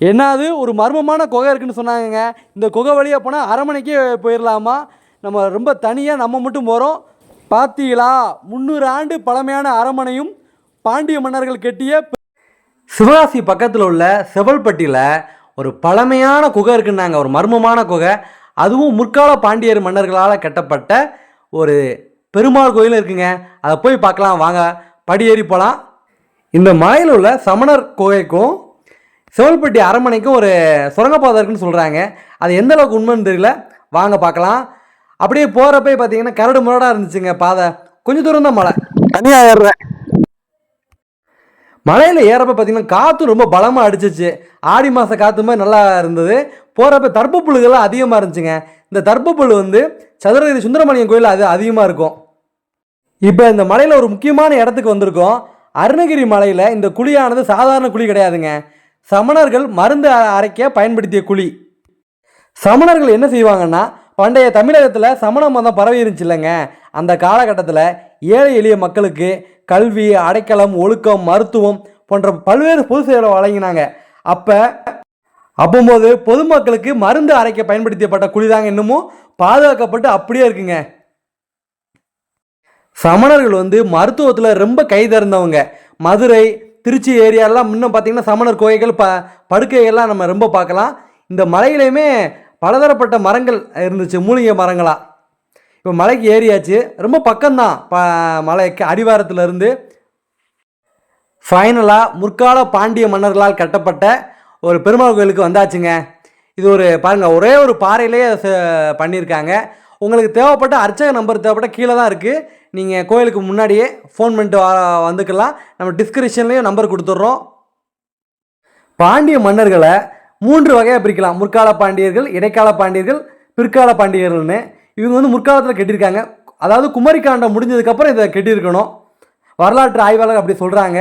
என்னது? ஒரு மர்மமான குகை இருக்குன்னு சொன்னாங்கங்க. இந்த குகை வழியாக போனால் அரமனைக்கே போயிடலாமா நம்ம ரொம்ப தனியாக நம்ம மட்டும் போகிறோம் பார்த்தீங்களா முந்நூறு ஆண்டு பழமையான அரமனையும் பாண்டிய மன்னர்கள் கட்டிய சிவகாசி பக்கத்தில் உள்ள செவல்பட்டியில் ஒரு பழமையான குகை இருக்குன்னாங்க. ஒரு மர்மமான குகை. அதுவும் முற்கால பாண்டியர் மன்னர்களால் கட்டப்பட்ட ஒரு பெருமாள் கோயில் இருக்குங்க. அதை போய் பார்க்கலாம். வாங்க. படியேறி போகலாம் இந்த மலையில் உள்ள சமணர் குகைக்கும் செவல்பட்டி அரண்மனைக்கும் ஒரு சுரங்கப்பாதை இருக்குன்னு சொல்கிறாங்க அது எந்த அளவுக்கு உண்மைன்னு தெரியல. வாங்க பார்க்கலாம். அப்படியே போகிறப்ப பார்த்தீங்கன்னா கரடு முரடாக இருந்துச்சுங்க பாதை. கொஞ்சம் தூரம் தான் மலை தனியாக ஏறுறேன் மலையில் ஏறப்ப பார்த்தீங்கன்னா காற்று ரொம்ப பலமாக அடிச்சிச்சு. ஆடி மாத காற்று மாதிரி நல்லா இருந்தது. போகிறப்ப தர்ப்ப புல்லுகள்லாம் அதிகமாக இருந்துச்சுங்க. இந்த தர்ப்ப புல் வந்து சதுரகிரி சுந்தரமணியன் கோயில் அது அதிகமாக இருக்கும். இப்போ இந்த மலையில் ஒரு முக்கியமான இடத்துக்கு வந்திருக்கோம். அருணகிரி மலையில் இந்த குழியானது சாதாரண குழி கிடையாதுங்க. சமணர்கள் மருந்து அ- அரைக்க பயன்படுத்திய குழி. சமணர்கள் என்ன செய்வாங்கன்னா பண்டைய தமிழகத்தில் சமண மதம் பரவி இருந்துச்சு இல்லைங்க அந்த காலகட்டத்தில் ஏழை எளிய மக்களுக்கு கல்வி அடைக்கலம் ஒழுக்கம் மருத்துவம் போன்ற பல்வேறு பொது சேவை வழங்கினாங்க. அப்போ அப்போது பொதுமக்களுக்கு மருந்து அரைக்க பயன்படுத்தப்பட்ட குழிதாங்க இன்னமும் பாதுகாக்கப்பட்டு அப்படியே இருக்குங்க. சமணர்கள் வந்து மருத்துவத்தில் ரொம்ப கை திறந்தவங்க. மதுரை திருச்சி ஏரியாலாம் இன்னும் பார்த்தீங்கன்னா சமணர் கோயில்கள் ப படுக்கைகள்லாம் நம்ம ரொம்ப பார்க்கலாம். இந்த மலையிலையுமே பலதரப்பட்ட மரங்கள் இருந்துச்சு மூலிகை மரங்களாக இப்போ மலைக்கு ஏறியாச்சு. ரொம்ப பக்கம்தான் ப மலைக்கு அடிவாரத்துலேருந்து. ஃபைனலாக முற்கால பாண்டிய மன்னர்களால் கட்டப்பட்ட ஒரு பெருமாள் கோயிலுக்கு வந்தாச்சுங்க. இது ஒரு பாருங்கள் ஒரே ஒரு பாறையிலேயே ச- பண்ணியிருக்காங்க. உங்களுக்கு தேவைப்பட்ட அர்ச்சக நம்பர் தேவைப்பட்ட கீழே தான் இருக்குது நீங்கள் கோயிலுக்கு முன்னாடியே ஃபோன் பண்ணிட்டு வா- வந்துக்கலாம். நம்ம டிஸ்கிரிப்ஷன்லேயும் நம்பர் கொடுத்துட்றோம். பாண்டிய மன்னர்களை மூன்று வகையாக பிரிக்கலாம். முற்கால பாண்டியர்கள் இடைக்கால பாண்டியர்கள் பிற்கால பாண்டியர்கள்னு. இவங்க வந்து முற்காலத்தில் கட்டியிருக்காங்க அதாவது குமரிக்காண்டம் முடிஞ்சதுக்கப்புறம் இதை கட்டியிருக்கணும் வரலாற்று ஆய்வாளர் அப்படி சொல்கிறாங்க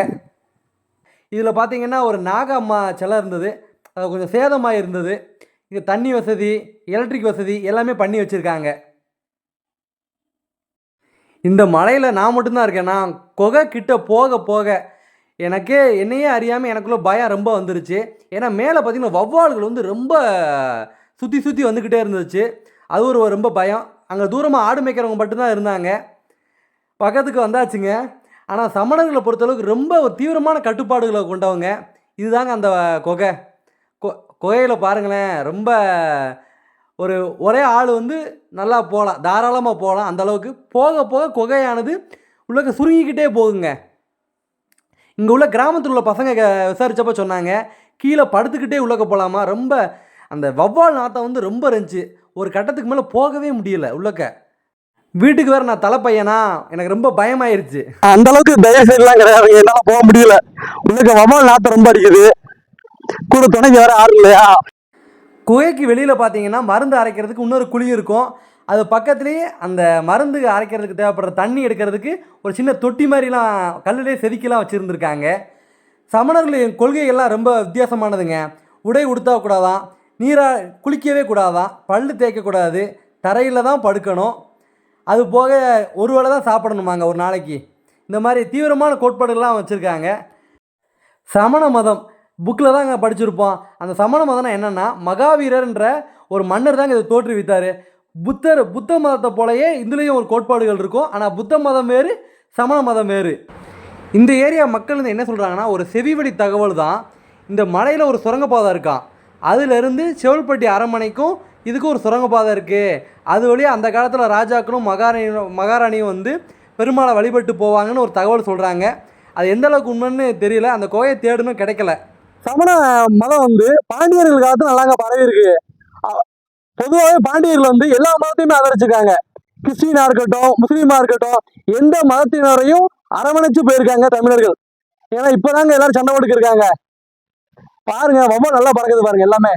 இதில் பார்த்தீங்கன்னா ஒரு நாக அம்மா சிலை இருந்தது. அது கொஞ்சம் சேதமாக இருந்தது இங்கே தண்ணி வசதி எலக்ட்ரிக் வசதி எல்லாமே பண்ணி வச்சுருக்காங்க. இந்த மலையில் நான் மட்டும்தான் இருக்கேன். நான் குகை கிட்ட போக போக எனக்கே என்னையே அறியாமல் எனக்குள்ளே பயம் ரொம்ப வந்துருச்சு. ஏன்னா மேலே பார்த்திங்கன்னா வௌவால்கள் வந்து ரொம்ப சுற்றி சுற்றி வந்துக்கிட்டே இருந்துச்சு. அது ஒரு ரொம்ப பயம். அங்கே தூரமாக ஆடு மேய்க்கிறவங்க மட்டும்தான் இருந்தாங்க. பக்கத்துக்கு வந்தாச்சுங்க. ஆனால் சமணர்களை பொறுத்தளவுக்கு ரொம்ப ஒரு தீவிரமான கட்டுப்பாடுகளை கொண்டவங்க. இதுதாங்க அந்த குகை. கொ- குகையில் பாருங்களேன் ரொம்ப ஒரு ஒரே ஆள் வந்து நல்லா போகலாம் தாராளமாக போகலாம். அந்தளவுக்கு போக போக குகையானது உள்ளக்க சுருங்கிக்கிட்டே போகுங்க. இங்கே உள்ள கிராமத்தில் உள்ள பசங்க க- விசாரித்தப்போ சொன்னாங்க கீழே படுத்துக்கிட்டே உள்ளக்க போகலாமா ரொம்ப அந்த வவ்வால் நாத்தம் வந்து ரொம்ப இருந்துச்சு. ஒரு கட்டத்துக்கு மேலே போகவே முடியல உள்ளக்க. வீட்டுக்கு வேற நான் தலைப்பையனா? எனக்கு ரொம்ப பயமாயிருச்சு. அந்த அளவுக்கு தயவுசெய்துலாம் கிடையாது. என்னால் போக முடியல. உள்ளக்க வவால் நாத்தம் ரொம்ப அடிக்குது. கூட துணைக்கு வேற ஆறு இல்லையா? குகைக்கு வெளியில் பார்த்தீங்கன்னா மருந்து அரைக்கிறதுக்கு இன்னொரு குழி இருக்கும். அது பக்கத்துலேயே அந்த மருந்து அரைக்கிறதுக்கு தேவைப்படுற தண்ணி எடுக்கிறதுக்கு ஒரு சின்ன தொட்டி மாதிரிலாம் கல்லுலேயே செதுக்கிலாம் வச்சுருந்துருக்காங்க. சமணர்களின் கொள்கைகள்லாம் ரொம்ப வித்தியாசமானதுங்க. உடை உடுத்தா கூடாதான் நீரா குளிக்கவே கூடாதான் பல்லு தேய்க்கக்கூடாது தரையில் தான் படுக்கணும். அது போக ஒரு வேளை தான் சாப்பிடணுமாங்க ஒரு நாளைக்கு. இந்த மாதிரி தீவிரமான கோட்பாடுகள்லாம் வச்சுருக்காங்க. சமண மதம் புக்கில் தாங்க படிச்சிருப்போம். அந்த சமண மதம்னா என்னென்னா மகாவீரர்ன்ற ஒரு மன்னர் தாங்க இதை தோற்றுவித்தார் புத்தர் புத்த மதத்தை போலயே இதுலேயும் ஒரு கோட்பாடுகள் இருக்கும். ஆனால் புத்த மதம் வேறு சமண மதம் வேறு. இந்த ஏரியா மக்கள் வந்து என்ன சொல்கிறாங்கன்னா ஒரு செவிவழி தகவல் தான். இந்த மலையில் ஒரு சுரங்கப்பாதை இருக்கான் அதிலிருந்து செவல்பட்டி அரண்மனைக்கும் இதுக்கும் ஒரு சுரங்கப்பாதை இருக்குது அது வழியாக அந்த காலத்தில் ராஜாக்களும் மகாராணியும் மகாராணியும் வந்து பெருமாளை வழிபட்டு போவாங்கன்னு ஒரு தகவல் சொல்கிறாங்க அது எந்த அளவுக்கு உண்மைன்னு தெரியல. அந்த கோயை தேடணும் கிடைக்கல. சமண மதம் வந்து பாண்டியர்கள் காலத்துல நல்லாங்க பரவி இருக்கு பொதுவாகவே பாண்டியர்கள் வந்து எல்லா மதத்தையுமே ஆதரிச்சிருக்காங்க. கிறிஸ்டினா இருக்கட்டும் முஸ்லீமா இருக்கட்டும் எந்த மதத்தினரையும் அரவணைச்சு போயிருக்காங்க தமிழர்கள். ஏன்னா இப்பதாங்க எல்லாரும் சண்டை போட்டுக்கு இருக்காங்க. பாருங்க வவ்வால் நல்லா பறக்குது பாருங்க எல்லாமே.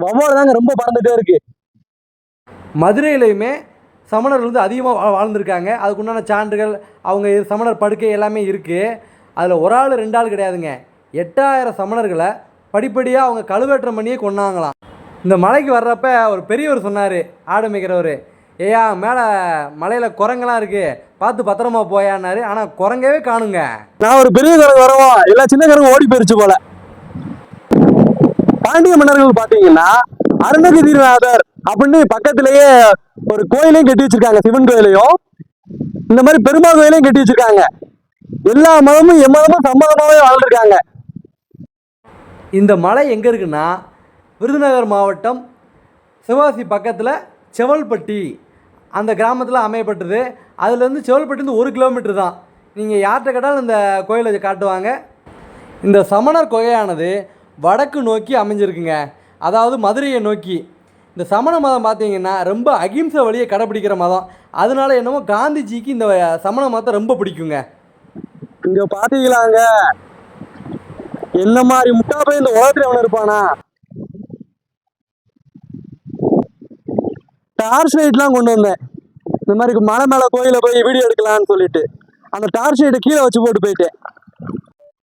வவ்வால் தாங்க ரொம்ப பறந்துட்டே இருக்கு. மதுரையிலையுமே சமணர்கள் வந்து அதிகமாக வா வாழ்ந்திருக்காங்க. அதுக்குண்டான சான்றுகள் அவங்க இது சமணர் படுக்கை எல்லாமே இருக்குது அதில் ஒரு ஆள் ரெண்டு ஆள் கிடையாதுங்க. எட்டாயிரம் சமணர்களை படிப்படியாக அவங்க கழுவேற்றம் பண்ணியே கொண்டாங்களாம் இந்த மலைக்கு வர்றப்ப ஒரு பெரியவர் சொன்னார் ஆடு மேய்க்கிறவர். ஏயா மேலே மலையில் குரங்கெல்லாம் இருக்குது பார்த்து பத்திரமா போயான்னாரு. ஆனால் குரங்கவே காணுங்க. நான் ஒரு பெரிய கரங்க வரவோ? எல்லா சின்ன கரங்க ஓடி போயிருச்சு போல. பாண்டிய மன்னர்கள் பார்த்தீங்கன்னா அருணகிரிநாதர் அப்படின்னு பக்கத்திலேயே ஒரு கோயிலையும் கட்டி வச்சிருக்காங்க சிவன் கோயிலையும். இந்த மாதிரி பெருமாள் கோயிலையும் கட்டி வச்சிருக்காங்க. எல்லா மதமும் எம்மதமும் சம்மதமாகவே வாழ்ந்துருக்காங்க. இந்த மலை எங்கே இருக்குன்னா விருதுநகர் மாவட்டம் சிவாசி பக்கத்தில் செவல்பட்டி. அந்த கிராமத்தில் அமையப்பட்டது. அதுலேருந்து செவல்பட்டிருந்து ஒரு கிலோமீட்டர் தான். நீங்கள் யார்கிட்ட கேட்டாலும் இந்த கோயிலை காட்டுவாங்க. இந்த சமணர் குகையானது வடக்கு நோக்கி அமைஞ்சிருக்குங்க. அதாவது மதுரையை நோக்கி. இந்த சமண மதம் பார்த்தீங்கன்னா ரொம்ப அகிம்சை வழியை கடைப்பிடிக்கிற மதம். அதனால என்னமோ காந்திஜிக்கு இந்த சமண மதத்தை ரொம்ப பிடிக்குங்க. இங்கே பார்த்தீங்களாங்க என்ன மாதிரி முட்டா போய் இந்த உலகத்துல அவன் இருப்பானா டார்ச் லைட்லாம் கொண்டு வந்தேன். இந்த மாதிரி மலை மேல கோயில போய் வீடியோ எடுக்கலாம்னு சொல்லிட்டு. அந்த டார்ச் லைட்டை கீழே வச்சு போட்டு போயிட்டேன்.